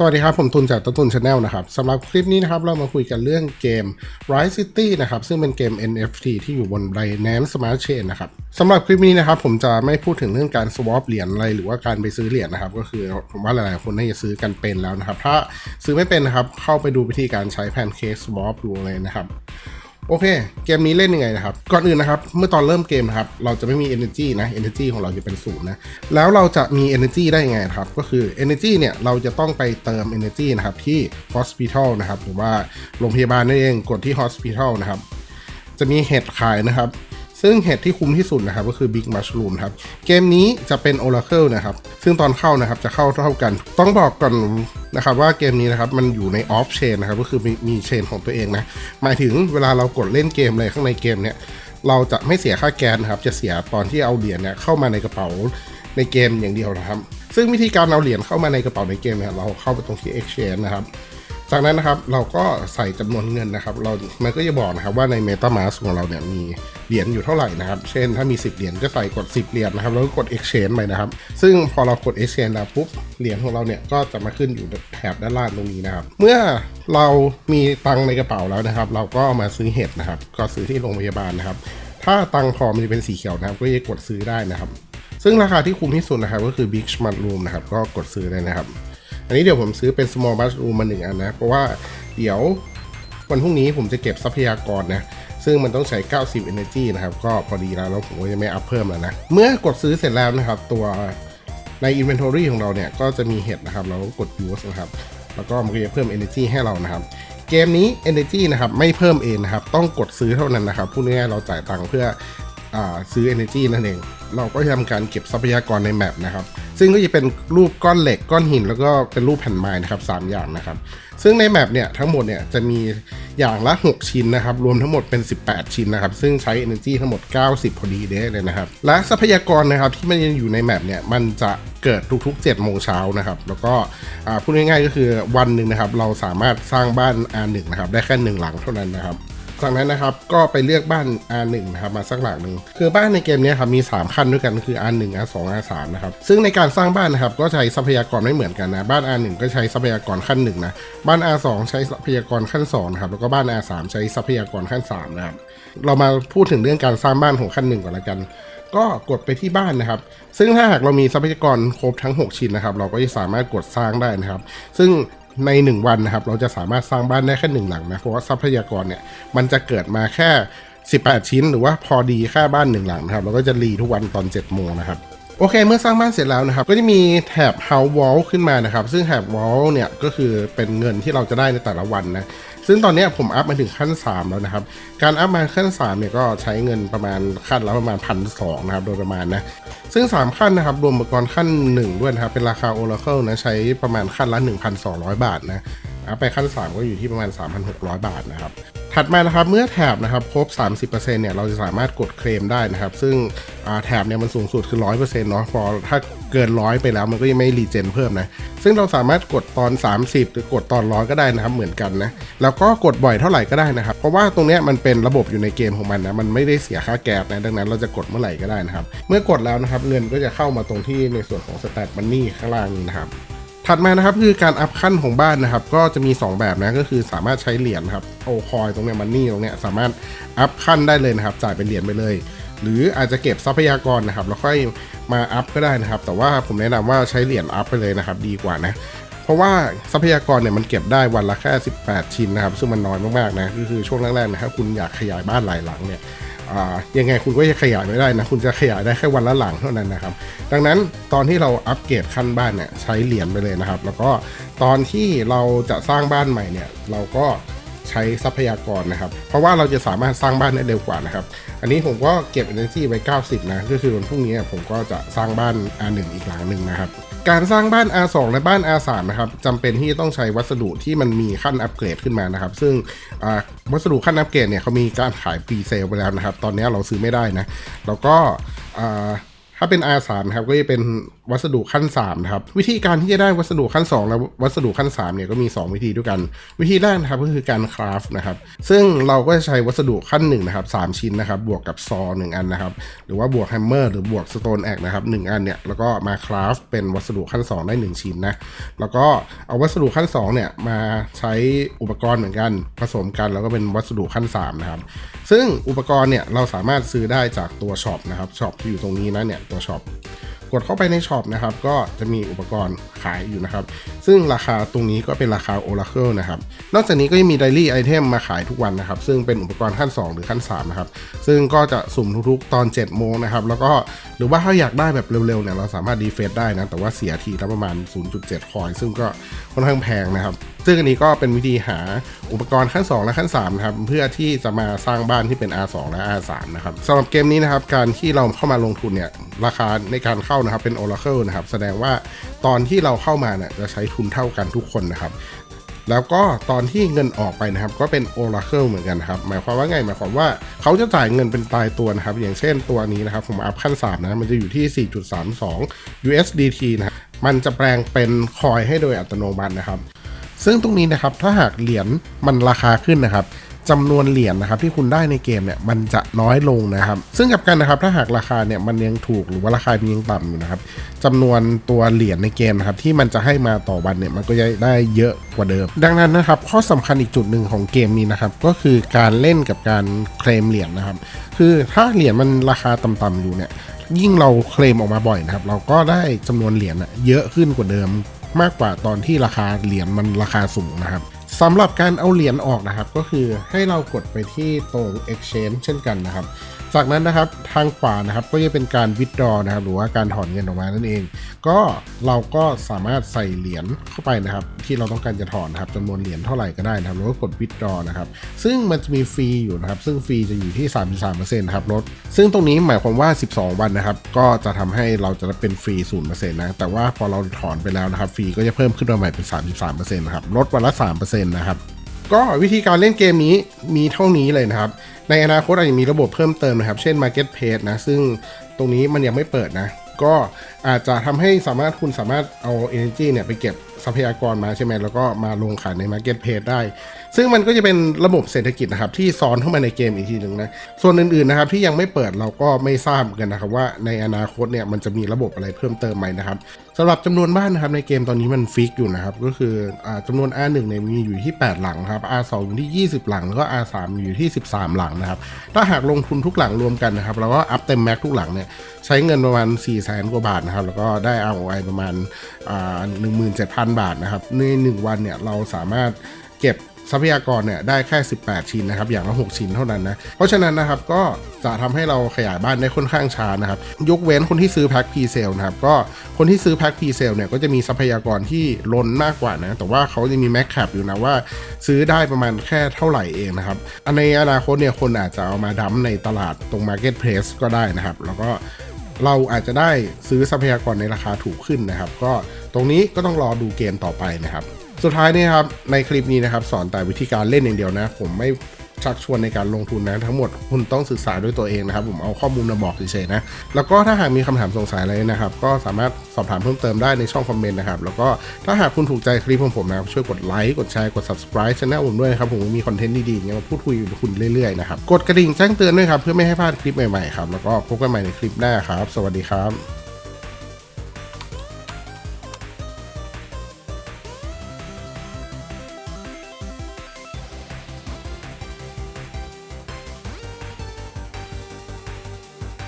สวัสดีครับ ผมตุนจากต้นตุนชาแนลนะครับสำหรับคลิปนี้นะครับ เรามาคุยกันเรื่องเกม Rise City นะครับ ซึ่งเป็นเกม NFT ที่อยู่บน Binance Smart Chain นะครับสำหรับคลิปนี้นะครับ ผมจะไม่พูดถึงเรื่องการ swap เหรียญอะไร หรือว่าการไปซื้อเหรียญนะครับ ก็คือผมว่าหลายๆ คนน่าจะซื้อกันเป็นแล้วนะครับ ถ้าซื้อไม่เป็นนะครับ เข้าไปดูวิธีการใช้แพนเค้ก Swap ดูเลยนะครับ โอเค เกมนี้เล่นยังไงนะครับ ก่อนอื่นนะครับ เมื่อตอนเริ่มเกมนะครับ เราจะไม่มี energy นะ energy ของเราจะเป็นศูนย์นะ แล้วเราจะมี energy ได้ยังไงครับ ก็คือ energy เนี่ย เราจะต้องไปเติม energy นะครับ ที่ hospital นะครับ หรือว่าโรงพยาบาลนั่นเอง กดที่ hospital นะครับ จะมีเห็ดขายนะครับ ซึ่งเห็ดที่คุ้มที่สุดนะครับก็คือ Big Mushroom ครับ เกมนี้จะเป็น Oracle นะครับ ซึ่งตอนเข้านะครับจะเข้าเท่ากัน ต้องบอกก่อนนะครับว่าเกมนี้นะครับมันอยู่ใน off chain นะครับก็คือมีมีเชนของตัวเองนะ หมายถึงเวลาเรากดเล่นเกมอะไรข้างในเกมเนี่ยเราจะไม่เสียค่าแก๊สนะครับ จะเสียตอนที่เอาเหรียญเนี่ยเข้ามาในกระเป๋าในเกมอย่างเดียวนะครับ ซึ่งวิธีการเอาเหรียญเข้ามาในกระเป๋าในเกมเนี่ยเราเข้าไปตรงที่ exchange นะครับ จากนั้นนะครับเราก็ใส่จำนวนเงินนะครับ เรา มันก็จะบอกนะครับว่าใน MetaMask ของเราเนี่ยมีเหรียญอยู่เท่าไหร่นะครับ เช่นถ้ามี 10 เหรียญก็ใส่กด 10 เหรียญนะครับ แล้วก็กด Exchange ไปนะครับ ซึ่งพอเรากด Exchange แล้วปุ๊บ เหรียญของเราเนี่ยก็จะมาขึ้นอยู่แถบด้านล่างตรงนี้นะครับ เมื่อเรามีตังในกระเป๋าแล้วนะครับ เราก็มาซื้อเห็ดนะครับ ก็ซื้อที่โรงพยาบาลนะครับ ถ้าตังพอมันจะเป็นสีเขียวนะครับ ก็จะกดซื้อได้นะครับ ซึ่งราคาที่คุ้มที่สุดนะครับก็คือ Big Mushroom นะครับ ก็กดซื้อได้นะครับ อันนี้เดี๋ยวผมซื้อเป็น small mushroom มาหนึ่งอันนะ เพราะว่าเดี๋ยววันพรุ่งนี้ผมจะเก็บทรัพยากรนะ ซึ่งมันต้องใช้ 90 energy นะครับ ก็พอดีแล้วแล้วผมก็จะไม่อัพเพิ่มแล้วนะ เมื่อกดซื้อเสร็จแล้วนะครับ ตัวใน inventory ของเราเนี่ย ก็จะมีเห็ดนะครับ เราก็กด use นะครับ แล้วก็มันก็จะเพิ่ม energy ให้เรานะครับ เกมนี้ energy นะครับ ไม่เพิ่มเองนะครับ ต้องกดซื้อเท่านั้นนะครับ พูดง่ายๆเราจ่ายตังค์เพื่อ ซื้อ energy นั่นเอง เราก็จะทำการเก็บทรัพยากรในแมปนะครับ ซึ่งก็จะเป็นรูปก้อนเหล็กก้อนหิน แล้วก็เป็นรูปแผ่นไม้นะครับสามอย่างนะครับ ซึ่งในแมปเนี่ยทั้งหมดเนี่ยจะมีอย่างละ 6 ชิ้นนะครับ รวมทั้งหมดเป็น 18 ชิ้นนะครับ ซึ่งใช้ energy ทั้งหมด 90 พอดีเด้เลยนะครับ และทรัพยากรนะครับที่มันยังอยู่ในแมปเนี่ยมันจะเกิดทุกๆ7โมงเช้านะครับ แล้วก็อ่าพูดง่ายๆก็คือวันหนึ่งนะครับ เราสามารถสร้างบ้าน R1 นะครับได้แค่หนึ่งหลังเท่านั้นนะครับ จากนั้นนะครับก็ไปเลือกบ้าน R1 นะครับมาสักหลังหนึ่งคือบ้านในเกมนี้ครับมี 3 ขั้นด้วยกันคือ R1 R2 R3 นะครับซึ่งในการสร้างบ้านนะครับก็ใช้ทรัพยากรไม่เหมือนกันนะบ้าน R1 ก็ใช้ทรัพยากรขั้นหนึ่งนะบ้าน R2 ใช้ทรัพยากรขั้น2นะครับแล้วก็บ้าน R3 ใช้ทรัพยากรขั้น3นะครับเรามาพูดถึงเรื่องการสร้างบ้านของขั้นหนึ่งก่อนละกันก็กดไปที่บ้านนะครับ ซึ่งถ้าหากเรามีทรัพยากรครบทั้ง 6 ชิ้นนะครับ เราก็จะสามารถกดสร้างได้นะครับ ซึ่ง ใน 1 วันนะครับ เราจะสามารถสร้างบ้านได้แค่หนึ่งหลังนะ เพราะว่าทรัพยากรเนี่ย มันจะเกิดมาแค่ 18 ชิ้น หรือว่าพอดีแค่บ้านหนึ่งหลังนะครับ เราก็จะรีทุกวันตอน7โมงนะครับโอเค เมื่อสร้างบ้านเสร็จแล้วนะครับ ก็จะมีแถบ House Wall ขึ้นมานะครับ ซึ่งแถบ Wall เนี่ย ก็คือเป็นเงินที่เราจะได้ในแต่ละวันนะ ซึ่งตอนนี้ผมอัพมาถึงขั้น 3 แล้วนะครับ การอัพมาขั้น3เนี่ยก็ใช้เงินประมาณขั้นละประมาณพันสองนะครับโดยประมาณนะ ซึ่ง 3 ขั้นนะครับรวมอุปกรณ์ขั้น 1 ด้วยนะครับ เป็นราคา Oracle นะใช้ประมาณขั้นละ 1,200 บาทนะอัพไปขั้น 3 ก็อยู่ที่ประมาณ 3,600 บาทนะครับถัดมานะครับเมื่อแถบนะครับครบ 30%เนี่ยเราจะสามารถกดเคลมได้นะครับ ซึ่งแถบเนี่ยมันสูงสุดคือ 100%เนาะพอถ้า เกินร้อยไปแล้วมันก็ยังไม่รีเจนเพิ่มนะ ซึ่งเราสามารถกดตอน 30 หรือกดตอนร้อยก็ได้นะครับเหมือนกันนะ แล้วก็กดบ่อยเท่าไหร่ก็ได้นะครับ เพราะว่าตรงนี้มันเป็นระบบอยู่ในเกมของมันนะ มันไม่ได้เสียค่าแก๊สนะ ดังนั้นเราจะกดเมื่อไหร่ก็ได้นะครับ เมื่อกดแล้วนะครับเงินก็จะเข้ามาตรงที่ในส่วนของสแตทมันนี่ข้างล่างนี้นะครับถัดมานะครับคือการอัพขั้นของบ้านนะครับ ก็จะมี 2 แบบนะก็คือสามารถใช้เหรียญครับโอคอยตรงเนี้ยมันนี่ตรงเนี้ยสามารถอัพขั้นได้เลยนะครับ จ่ายเป็นเหรียญไปเลย หรืออาจจะเก็บทรัพยากรนะครับแล้วค่อยมาอัพก็ได้นะครับ แต่ว่าผมแนะนำว่าใช้เหรียญอัพไปเลยนะครับ ดีกว่านะเพราะว่าทรัพยากรเนี่ยมันเก็บได้วันละแค่ 18 ชิ้นนะครับ ซึ่งมันน้อยมากๆนะก็คือช่วงแรกๆนะถ้าคุณอยากขยายบ้านหลายหลังเนี่ยยังไงคุณก็จะขยายไม่ได้นะ คุณจะขยายได้แค่วันละหลังเท่านั้นนะครับ ดังนั้นตอนที่เราอัปเกรดขั้นบ้านเนี่ยใช้เหรียญไปเลยนะครับ แล้วก็ตอนที่เราจะสร้างบ้านใหม่เนี่ยเราก็ ใช้ทรัพยากรนะครับ เพราะว่าเราจะสามารถสร้างบ้านได้เร็วกว่านะครับ อันนี้ผมก็เก็บ energy ไว้ 90 นะ ก็คือวันพรุ่งนี้ผมก็จะสร้างบ้าน R1 อีกหลังหนึ่งนะครับ การสร้างบ้าน R2 และบ้าน R3 นะครับจำเป็นที่ต้องใช้วัสดุที่มันมีขั้นอัปเกรดขึ้นมานะครับ ซึ่งวัสดุขั้นอัปเกรดเนี่ยเขามีการขายปรีเซลไปแล้วนะครับ ตอนนี้เราซื้อไม่ได้นะ แล้วก็ถ้าเป็น R3 ครับก็จะเป็น วัสดุขั้น3นะครับวิธีการที่จะได้วัสดุขั้น 2 และวัสดุขั้น3เนี่ยก็มี 2 วิธีด้วยกัน วิธีแรกนะครับก็คือการคราฟนะครับซึ่งเราก็จะใช้วัสดุขั้น1นะครับ3ชิ้นนะครับบวกกับซอหนึ่งอันนะครับหรือว่าบวกแฮมเมอร์หรือบวกสโตนแอกนะครับหนึ่งอันเนี่ยแล้วก็มาคราฟเป็นวัสดุขั้น 2 ได้ 1 ชิ้นนะแล้วก็เอาวัสดุขั้น2เนี่ยมาใช้อุปกรณ์เหมือนกันผสมกันแล้วก็เป็นวัสดุขั้น3นะครับซึ่งอุปกรณ์เนี่ยเราสามารถซื้อได้จากตัวช็อปนะครับช็อปที่อยู่ตรงนี้นะเนี่ยตัวช็อป กดเข้าไปในช็อปนะครับก็จะมีอุปกรณ์ขายอยู่นะครับ ซึ่งราคาตรงนี้ก็เป็นราคา Oracle นะครับ นอกจากนี้ก็ยังมี Daily Item มาขายทุกวันนะครับ ซึ่งเป็นอุปกรณ์ขั้น 2 หรือขั้น 3 นะครับ ซึ่งก็จะสุ่มทุกๆ ตอน 7 โมงนะครับ แล้วก็หรือว่าถ้าอยากได้แบบเร็วๆเนี่ยเราสามารถดีเฟซได้นะ แต่ว่าเสียทีละประมาณ 0.7 คอย ซึ่งก็ค่อนข้างแพงนะครับ ซึ่งอันนี้ก็เป็นวิธีหาอุปกรณ์ขั้น 2 และขั้น3นะครับเพื่อที่จะมาสร้างบ้านที่เป็น R2 และ R3 นะครับสำหรับเกมนี้นะครับการที่เราเข้ามาลงทุนเนี่ยราคาในการเข้านะครับเป็น Oracle นะครับแสดงว่าตอนที่เราเข้ามาเนี่ยจะใช้ทุนเท่ากันทุกคนนะครับแล้วก็ตอนที่เงินออกไปนะครับก็เป็น Oracle เหมือนกันครับ หมายความว่าไงหมายความว่าเขาจะจ่ายเงินเป็นตายตัวนะครับ อย่างเช่นตัวนี้นะครับ ผมอัพขั้น 3 นะ มันจะอยู่ที่ 4.32 USDT นะครับมันจะแปลงเป็นคอยให้โดยอัตโนมัตินะครับ ซึ่งตรงนี้นะครับถ้าหากเหรียญมันราคาขึ้นนะครับจำนวนเหรียญนะครับที่คุณได้ในเกมเนี่ยมันจะน้อยลงนะครับ ซึ่งกับกันนะครับถ้าหากราคาเนี่ยมันยังถูกหรือว่าราคามันยังต่ำอยู่นะครับจำนวนตัวเหรียญในเกมนะครับที่มันจะให้มาต่อวันเนี่ยมันก็จะได้เยอะกว่าเดิม ดังนั้นนะครับข้อสำคัญอีกจุดหนึ่งของเกมนี้นะครับก็คือการเล่นกับการเคลมเหรียญนะครับ คือถ้าเหรียญมันราคาต่ำๆอยู่เนี่ยยิ่งเราเคลมออกมาบ่อยนะครับเราก็ได้จำนวนเหรียญอะเยอะขึ้นกว่าเดิม มากกว่าตอนที่ราคาเหรียญมันราคาสูงนะครับ สำหรับการเอาเหรียญออกนะครับ ก็คือให้เรากดไปที่ตรง exchange เช่นกันนะครับ จากนั้นนะครับทางขวานะครับก็จะเป็นการ withdraw นะครับ หรือว่าการถอนเงินออกมานั่นเอง ก็เราก็สามารถใส่เหรียญเข้าไปนะครับ ที่เราต้องการจะถอนนะครับจำนวนเหรียญเท่าไหร่ก็ได้นะครับแล้วก็กด withdraw นะครับ ซึ่งมันจะมีฟรีอยู่นะครับ ซึ่งฟรีจะอยู่ที่ 33%นะครับลดซึ่งตรงนี้หมายความว่า 12 วันนะครับ ก็จะทำให้เราจะเป็นฟรี 0%นะแต่ว่าพอเราถอนไปแล้วนะครับฟรีก็จะเพิ่มขึ้นมาใหม่เป็น 33%นะครับลดวันละ3%นะครับ ก็วิธีการเล่นเกมนี้มีเท่านี้เลยนะครับ ในอนาคตอาจจะมีระบบเพิ่มเติมนะครับ เช่น Marketplace นะ ซึ่งตรงนี้มันยังไม่เปิดนะ ก็อาจจะทำให้สามารถคุณสามารถเอา Energy เนี่ยไปเก็บทรัพยากรมาใช่ไหมแล้วก็มาลงขายใน Marketplace ได้ ซึ่งมันก็จะเป็นระบบเศรษฐกิจนะครับที่ซ้อนเข้ามาในเกมอีกทีหนึ่งนะ ส่วนอื่นๆนะครับที่ยังไม่เปิดเราก็ไม่ทราบกันนะครับว่าในอนาคตเนี่ยมันจะมีระบบอะไรเพิ่มเติมไหมนะครับสำหรับจำนวนบ้านนะครับในเกมตอนนี้มันฟิกอยู่นะครับก็คืออาจำนวน R1 เนี่ยมีอยู่ที่ 8 หลังครับ R2 อยู่ที่ 20 หลังแล้วก็ R3 อยู่ที่ 13 หลังนะครับถ้าหากลงทุนทุกหลังรวมกันนะครับแล้วก็อัพเต็มแม็กทุกหลังเนี่ยใช้เงินประมาณ4 0 0แสนกว่าบาทนะครับแล้วก็ได้ ROI ประมาณอ่า1,000 บาทนะครับ ใน 1 วันเนี่ยเราสามารถเก็บทรัพยากรเนี่ยได้แค่ 18 ชิ้นนะครับ อย่างละ 6 ชิ้นเท่านั้นนะ เพราะฉะนั้นนะครับก็จะทำให้เราขยายบ้านได้ค่อนข้างช้านะครับ ยกเว้นคนที่ซื้อแพ็คพีเซลนะครับ ก็คนที่ซื้อแพ็คพีเซลเนี่ยก็จะมีทรัพยากรที่ล้นมากกว่านะ แต่ว่าเขาจะมีแม็กแคปอยู่นะว่า ซื้อได้ประมาณแค่เท่าไหร่เองนะครับ ในอนาคตเนี่ยคนอาจจะเอามาดั้มในตลาดตรง Marketplace ก็ได้นะครับ แล้วก็ เราอาจจะได้ซื้อทรัพยากรในราคาถูกขึ้นนะครับ ก็ตรงนี้ก็ต้องรอดูเกมต่อไปนะครับ สุดท้ายนี่ครับในคลิปนี้นะครับ สอนแต่วิธีการเล่นอย่างเดียวนะ ผมไม่ ชักชวนในการลงทุนนะทั้งหมดคุณต้องศึกษาด้วยตัวเองนะครับ ผมเอาข้อมูลมาบอกเฉยๆนะ แล้วก็ถ้าหากมีคำถามสงสัยอะไรนะครับ ก็สามารถสอบถามเพิ่มเติมได้ในช่องคอมเมนต์นะครับ แล้วก็ถ้าหากคุณถูกใจคลิปของผมนะครับ ช่วยกดไลค์กดแชร์กด subscribe ช่องผมด้วยนะครับผมมีคอนเทนต์ดีๆอย่างเงี้ยมาพูดคุยกับคุณเรื่อยๆนะครับกดกระดิ่งแจ้งเตือนด้วยครับเพื่อไม่ให้พลาดคลิปใหม่ๆครับแล้วก็พบกันใหม่ในคลิปหน้าครับ สวัสดีครับ